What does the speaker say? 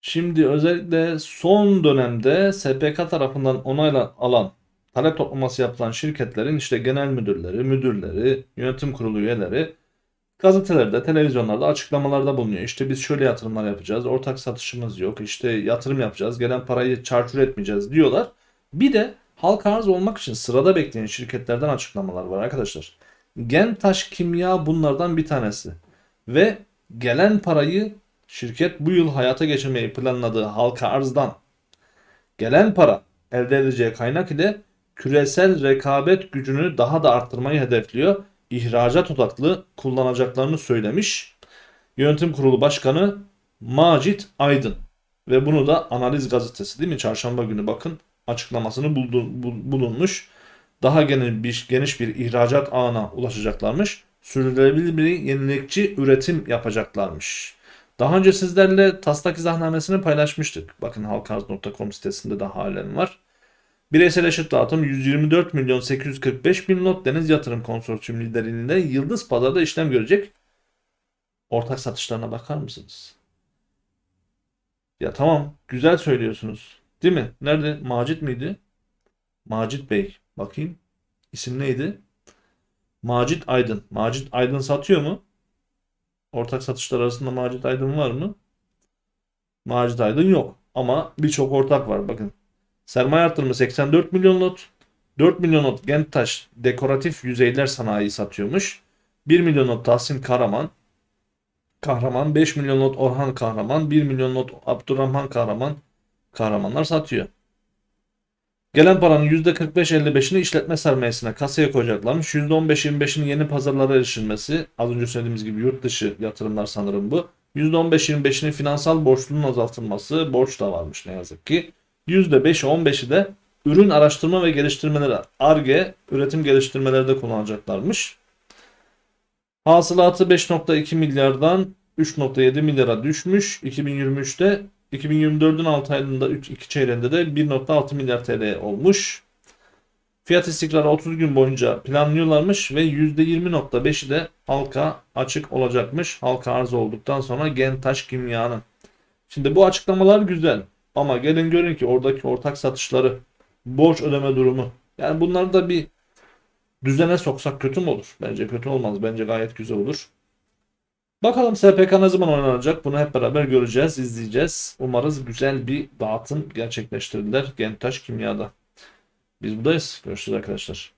Şimdi özellikle son dönemde SPK tarafından onayla alan talep toplaması yapılan şirketlerin işte genel müdürleri, müdürleri, yönetim kurulu üyeleri gazetelerde, televizyonlarda açıklamalarda bulunuyor. İşte biz şöyle yatırımlar yapacağız, ortak satışımız yok, işte yatırım yapacağız, gelen parayı çarçur etmeyeceğiz diyorlar. Bir de halka arz olmak için sırada bekleyen şirketlerden açıklamalar var arkadaşlar. Gentaş Kimya bunlardan bir tanesi. Ve gelen parayı şirket bu yıl hayata geçirmeyi planladığı halka arzdan gelen para elde edeceği kaynak ile küresel rekabet gücünü daha da arttırmayı hedefliyor. İhracat odaklı kullanacaklarını söylemiş. Yönetim Kurulu Başkanı Macit Aydın ve bunu da Analiz Gazetesi değil mi? Çarşamba günü bakın açıklamasını buldu, bul- bulunmuş. Daha geniş bir, geniş bir ihracat ağına ulaşacaklarmış. Sürdürülebilir bir yenilikçi üretim yapacaklarmış. Daha önce sizlerle taslak izahnamesini paylaşmıştık. Bakın halkarz.com sitesinde de halen var. Bireysel eşit dağıtım 124 milyon 845 bin not deniz yatırım konsorsiyum liderliğinde Yıldız Pazar'da işlem görecek. Ortak satışlarına bakar mısınız? Ya tamam güzel söylüyorsunuz. Değil mi? Nerede? Macit miydi? Macit Bey. Bakayım. İsim neydi? Macit Aydın. Macit Aydın satıyor mu? Ortak satışlar arasında Macit Aydın var mı? Macit Aydın yok. Ama birçok ortak var. Bakın. Sermaye artırımı 84 milyon lot. 4 milyon lot Gentaş dekoratif yüzeyler sanayi satıyormuş. 1 milyon lot Tahsin Karaman. Kahraman 5 milyon lot Orhan Kahraman. 1 milyon lot Abdurrahman Kahraman. Kahramanlar satıyor. Gelen paranın %45-55'ini işletme sermayesine kasaya koyacaklarmış. %15-25'inin yeni pazarlara erişilmesi. Az önce söylediğimiz gibi yurt dışı yatırımlar sanırım bu. %15-25'inin finansal borçluluğun azaltılması. Borç da varmış ne yazık ki. %5'i 15'i de ürün araştırma ve geliştirmeleri ARGE üretim geliştirmelerde kullanacaklarmış. Hasılatı 5.2 milyardan 3.7 milyara düşmüş. 2023'te 2024'ün 6 ayında 3 2 çeyreğinde de 1.6 milyar TL olmuş. Fiyat istikrarı 30 gün boyunca planlıyorlarmış ve %20.5'i de halka açık olacakmış. Halka arz olduktan sonra Gentaş Kimya'nın. Şimdi bu açıklamalar güzel ama gelin görün ki oradaki ortak satışları, borç ödeme durumu. Yani bunları da bir düzene soksak kötü mü olur? Bence kötü olmaz. Bence gayet güzel olur. Bakalım SPK ne zaman oynanacak? Bunu hep beraber göreceğiz, izleyeceğiz. Umarız güzel bir dağıtım gerçekleştirirler Gentaş Kimya'da. Biz buradayız. Görüşürüz arkadaşlar.